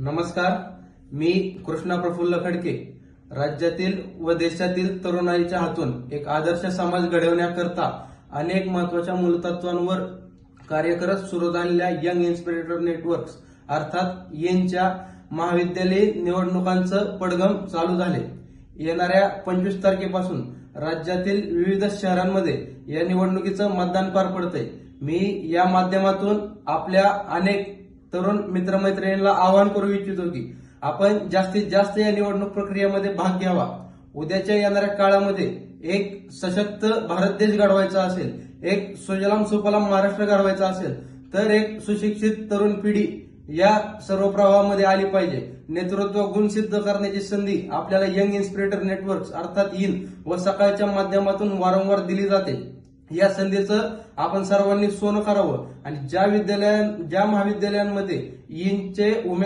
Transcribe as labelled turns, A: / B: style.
A: नमस्कार मी कृष्णा प्रफुल्ल खडके. राज्यातील व देशातील तरुणाईच्या हातून एक आदर्श समाज घडवण्याकरता अनेक महत्त्वाच्या मूलतत्वांवर कार्य करत सुरू झालेल्या यंग इन्स्पिरेटर नेटवर्क्स अर्थात येनच्या महाविद्यालयीन निवडणुकांचं पडगम चालू झाले. येणाऱ्या पंचवीस तारखेपासून राज्यातील विविध शहरांमध्ये या निवडणुकीचं मतदान पार पडतंय. मी या माध्यमातून आपल्या अनेक तरुण मित्रमैत्रिणींना आवाहन करू इच्छितो की आपण जास्तीत जास्त या निवडणूक प्रक्रियेमध्ये भाग घ्यावा. उद्याच्या येणाऱ्या काळामध्ये एक सशक्त भारत देश घडवायचा असेल एक सुजलाम सुफलाम महाराष्ट्र घडवायचा असेल तर एक सुशिक्षित तरुण पिढी या सर्व प्रवाहामध्ये आली पाहिजे. नेतृत्व गुण सिद्ध करण्याची संधी आपल्याला यंग इन्स्पिरेटर नेटवर्क अर्थात इन व सकाळच्या माध्यमातून वारंवार दिली जाते. या संधीचं आपण सर्वांनी सोनं करावं. आणि ज्या विद्यालयां ज्या महाविद्यालयांमध्ये इनचे उमेदवार